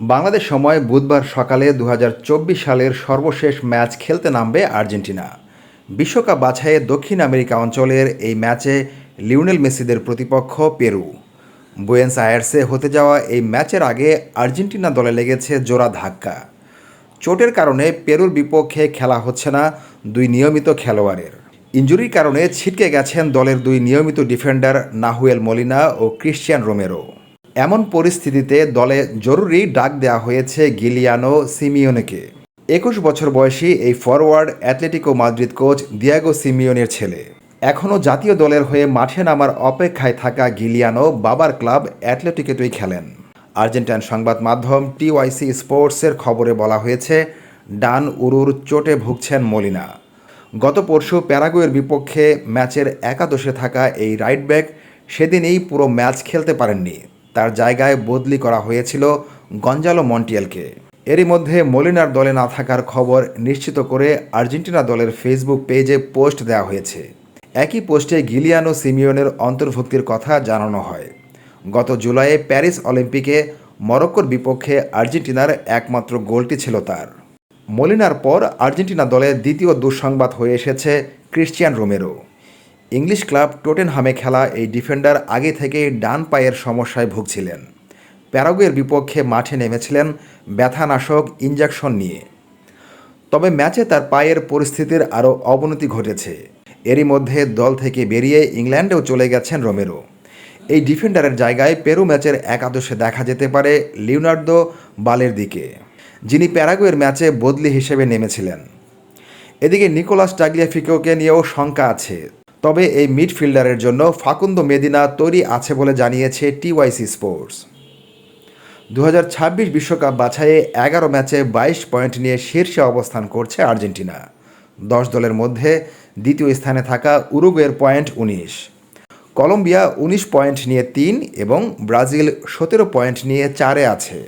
বাংলাদেশ সময় বুধবার সকালে দু হাজার চব্বিশ সালের সর্বশেষ ম্যাচ খেলতে নামবে আর্জেন্টিনা। বিশ্বকাপ বাছাইয়ে দক্ষিণ আমেরিকা অঞ্চলের এই ম্যাচে লিওনেল মেসিদের প্রতিপক্ষ পেরু। বুয়েন্স আয়ার্সে হতে যাওয়া এই ম্যাচের আগে আর্জেন্টিনা দলে লেগেছে জোড়া ধাক্কা। চোটের কারণে পেরুর বিপক্ষে খেলা হচ্ছে না দুই নিয়মিত খেলোয়াড়ের। ইঞ্জুরির কারণে ছিটকে গেছেন দলের দুই নিয়মিত ডিফেন্ডার নাহুয়েল মলিনা ও ক্রিশ্চিয়ান রোমেরো। এমন পরিস্থিতিতে দলে জরুরি ডাক দেওয়া হয়েছে গিলিয়ানো সিমিওনেকে। একুশ বছর বয়সী এই forward Atletico Madrid coach Diego সিমিওনের ছেলে। এখনও জাতীয় দলের হয়ে মাঠে নামার অপেক্ষায় থাকা গিলিয়ানো বাবার ক্লাব অ্যাটলেটিকেতেই খেলেন। আর্জেন্টাইন সংবাদ মাধ্যম টিওয়াইসি স্পোর্টসের খবরে বলা হয়েছে, ডান উরুর চোটে ভুগছেন মলিনা। গত পরশু প্যারাগুয়ের বিপক্ষে ম্যাচের একাদশে থাকা এই রাইট ব্যাক সেদিনই পুরো ম্যাচ খেলতে পারেননি। তার জায়গায় বদলি করা হয়েছিল গঞ্জালো মন্টিয়ালকে। এরই মধ্যে মলিনার দলে না থাকার খবর নিশ্চিত করে আর্জেন্টিনা দলের ফেসবুক পেজে পোস্ট দেওয়া হয়েছে। একই পোস্টে গিলিয়ানো সিমিওনের অন্তর্ভুক্তির কথা জানানো হয়। গত জুলাইয়ে প্যারিস অলিম্পিকে মরক্কোর বিপক্ষে আর্জেন্টিনার একমাত্র গোলটি ছিল তার। মলিনার পর আর্জেন্টিনা দলের দ্বিতীয় দুঃসংবাদ হয়ে এসেছে ক্রিশ্চিয়ান রোমেরো। ইংলিশ ক্লাব টোটেনহামে খেলা এই ডিফেন্ডার আগে থেকেই ডান পায়ের সমস্যায় ভুগছিলেন। প্যারাগুয়ের বিপক্ষে মাঠে নেমেছিলেন ব্যথানাশক ইঞ্জেকশন নিয়ে। তবে ম্যাচে তার পায়ের পরিস্থিতির আরও অবনতি ঘটেছে। এরই মধ্যে দল থেকে বেরিয়ে ইংল্যান্ডেও চলে গেছেন রোমেরো। এই ডিফেন্ডারের জায়গায় পেরু ম্যাচের একাদশে দেখা যেতে পারে লিওনার্দো বালের দিকে, যিনি প্যারাগুয়ের ম্যাচে বদলি হিসেবে নেমেছিলেন। এদিকে নিকোলাস টাগলিয়াফিকোকে নিয়েও শঙ্কা আছে। তবে এই মিডফিল্ডারের জন্য ফাকুন্দো মেদিনা তৈরি আছে বলে জানিয়েছে টিওয়াইসি স্পোর্টস। দু বিশ্বকাপ বাছাইয়ে এগারো ম্যাচে বাইশ পয়েন্ট নিয়ে শীর্ষে অবস্থান করছে আর্জেন্টিনা। দশ দলের মধ্যে দ্বিতীয় স্থানে থাকা উরুগুয়ের পয়েন্ট উনিশ, কলম্বিয়া উনিশ পয়েন্ট নিয়ে তিন এবং ব্রাজিল সতেরো পয়েন্ট নিয়ে চারে আছে।